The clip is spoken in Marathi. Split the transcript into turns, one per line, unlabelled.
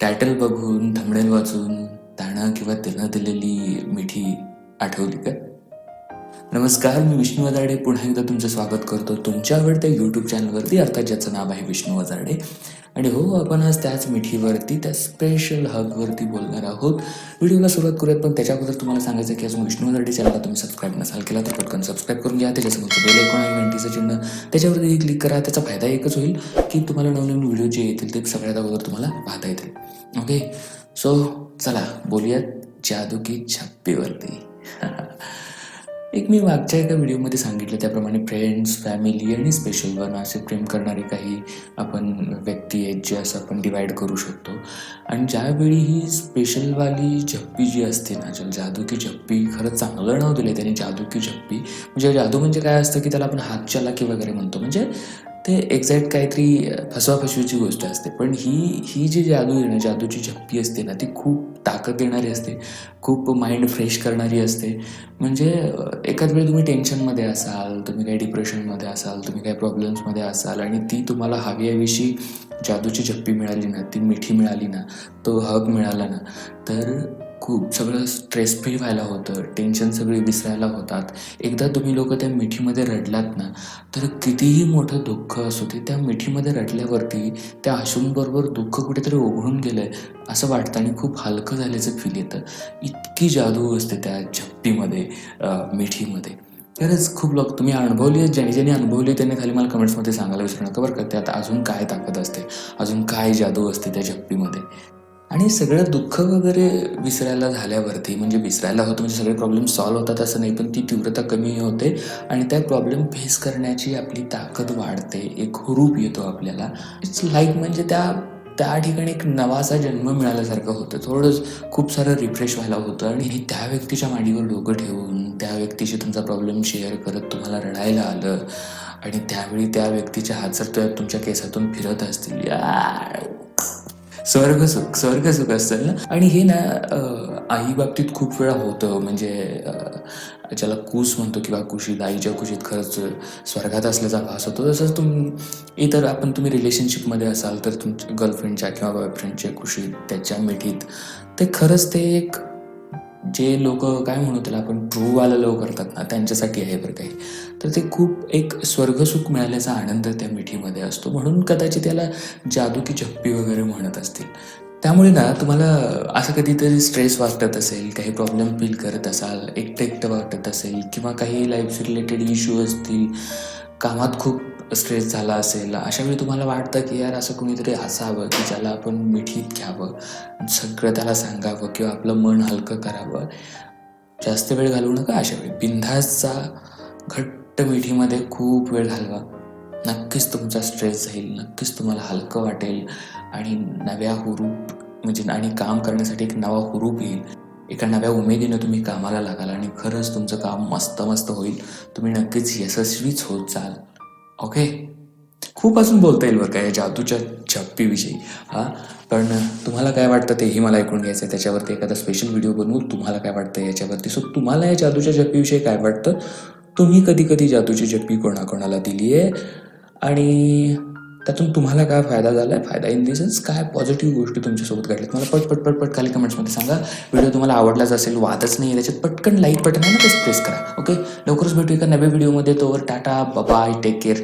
टायटल बघून थंबनेल वाचून त्यानं किंवा त्यानं दिलेली मिठी आठवली का? नमस्कार मी विष्णू वजाडे. पुन्हा एकदा तुमचं स्वागत करतो तुमच्या आवडत्या यूट्यूब चॅनलवरती अर्थात ज्याचं नाव आहे विष्णू वजाडे. आणि हो आपण आज त्याच मिठीवरती त्या स्पेशल हबवरती बोलणार आहोत. व्हिडिओला सुरुवात करूयात पण त्याच्या अगोदर तुम्हाला सांगायचं की अजून विष्णू वजाडे चॅनलला तुम्ही सबस्क्राईब नसाल केला तर पटकन सबस्क्राईब करून घ्या. त्याच्यासमोरचं बेल ऐकून आहे घंटीचं चिन्ह. त्याच्यावरती क्लिक करा त्याचा फायदा एकच होईल की तुम्हाला नवनवीन व्हिडिओ जे येतील ते सगळ्यात अगोदर तुम्हाला पाहता येतील. ओके सो चला बोलूयात जादू की छप्पीवरती. एक मी मागच्या एका व्हिडिओमध्ये सांगितलं त्याप्रमाणे फ्रेंड्स फॅमिली आणि स्पेशल वन असे प्रेम करणारे काही आपण व्यक्ती आहेत जे असं आपण डिवाईड करू शकतो. आणि ज्यावेळी ही स्पेशलवाली झप्पी जी असते ना ज्या जादू की झप्पी खरंच चांगलं नाव दिलं त्याने जादू की झप्पी म्हणजे जादू म्हणजे काय असतं की त्याला आपण हात चालाकी वगैरे म्हणतो. म्हणजे ते एक्झॅक्ट काहीतरी फसवाफसवीची गोष्ट असते. पण ही ही जी जादू आहे ना जादूची झप्पी असते ना ती खूप ताकद देणारी असते. खूप माइंड फ्रेश करणारी असते. म्हणजे एकाच एखाद वेळी तुम्ही टेन्शनमध्ये असाल तुम्ही काही डिप्रेशनमध्ये असाल तुम्ही काही प्रॉब्लेम्समध्ये असाल आणि ती तुम्हाला हवी हवीशी जादूची झप्पी मिळाली ना ती मिठी मिळाली ना तो हग मिळाला ना तर खूप सगळं स्ट्रेस फ्री व्हायला होतं टेन्शन सगळी विसरायला होतात. एकदा तुम्ही लोक त्या मिठीमध्ये रडलात ना तर कितीही मोठं दुःख असू ते त्या मिठीमध्ये रडल्यावरती त्या अश्रूंबरोबर दुःख कुठेतरी ओघळून आहे असं वाटतं आणि खूप हलकं झाल्याचं फील येतं. इतकी जादू असते त्या झप्पीमध्ये मिठीमध्ये. खरंच खूप लोक तुम्ही अनुभवली आहेत ज्यांनी ज्यांनी अनुभवली आहे, त्यांनी खाली मला कमेंट्समध्ये सांगायला विसरू नका बरं का त्यात अजून काय ताकद असते अजून काय जादू असते त्या झप्पीमध्ये आणि सगळं दुःख वगैरे विसरायला झाल्यावरती म्हणजे विसरायला होतं म्हणजे सगळे प्रॉब्लेम सॉल्व्ह होतात असं नाही पण ती तीव्रता कमी होते आणि त्या प्रॉब्लेम फेस करण्याची आपली ताकद वाढते एक रूप येतो आपल्याला. इट्स लाईक म्हणजे त्या त्या ठिकाणी एक नवासा जन्म मिळाल्यासारखं होतं. थोडंच खूप सारं रिफ्रेश व्हायला होतं आणि त्या व्यक्तीच्या मांडीवर डोकं ठेवून त्या व्यक्तीशी तुमचा प्रॉब्लेम शेअर करत तुम्हाला रडायला आलं आणि त्यावेळी त्या व्यक्तीच्या हात जर तुमच्या केसातून फिरत असतील. या स्वर्ग सुख स्वर्ग सुख असतं ना? आणि हे ना आई बाबतीत खूप वेळा होतं. म्हणजे ज्याला कूस म्हणतो किंवा कुशीत आईच्या कुशीत खरंच स्वर्गात असल्याचा भास होतो. तसंच तुम्ही इतर आपण तुम्ही रिलेशनशिपमध्ये असाल तर तुमच्या गर्लफ्रेंडच्या किंवा बॉयफ्रेंडच्या कुशीत त्याच्या मिठीत ते खरंच ते एक जे लोक काय म्हणू त्याला आपण ट्रूवाला लव करतात ना त्यांच्यासाठी आहे बरं काही. तर ते खूप एक स्वर्गसुख मिळाल्याचा आनंद त्या मिठीमध्ये असतो. म्हणून कदाचित याला जादू की झप्पी वगैरे म्हणत असतील. त्यामुळे ना तुम्हाला असं कधीतरी स्ट्रेस वाटत असेल काही प्रॉब्लेम फील करत असाल एकटं एकटं वाटत असेल किंवा काही लाईफ रिलेटेड इश्यू असतील कामात खूप स्ट्रेस झाला असेल अशा वेळी तुम्हाला वाटतं की यार असं कुणीतरी असावं की ज्याला आपण मिठीत घ्यावं सगळं त्याला सांगावं किंवा आपलं मन हलकं करावं. जास्त वेळ घालवू नका अशा वेळी. बिंधासचा घट्ट मिठीमध्ये खूप वेळ घालवा. नक्कीच तुमचा स्ट्रेस जाईल नक्कीच तुम्हाला हलकं वाटेल आणि नव्या हुरूप म्हणजे आणि काम करण्यासाठी एक नवा हुरूप येईल. एका नव्या उमेदीनं तुम्ही कामाला लागाल आणि खरंच तुमचं काम मस्त मस्त होईल. तुम्ही नक्कीच यशस्वीच होत जाल. ओके खूप अजून बोलता येईल बरं का या जादूच्या छप्पीविषयी. हां? पण तुम्हाला काय वाटतं तेही मला ऐकून घ्यायचं आहे. त्याच्यावरती एखादा स्पेशल व्हिडिओ बनवू तुम्हाला काय वाटतं याच्यावरती? सो तुम्हाला या जादूच्या छप्पीविषयी काय वाटतं? तुम्ही कधी कधी जादूची झप्पी कोणाकोणाला दिली आहे आणि त्यातून तुम्हाला काय फायदा झाला आहे फायदा इन दी सेन्स काय पॉझिटिव्ह गोष्टी तुमच्यासोबत घडल्यात? मला पट पट पट पट खाली कमेंट्समध्ये सांगा. व्हिडिओ तुम्हाला आवडलाच असेल वादच नाही आहे त्याच्यात पटकन लाईक बटन आहे ना तेच प्रेस करा. ओके लवकरच भेटू एका नव्या व्हिडिओमध्ये तोवर टाटा बाय टेक केअर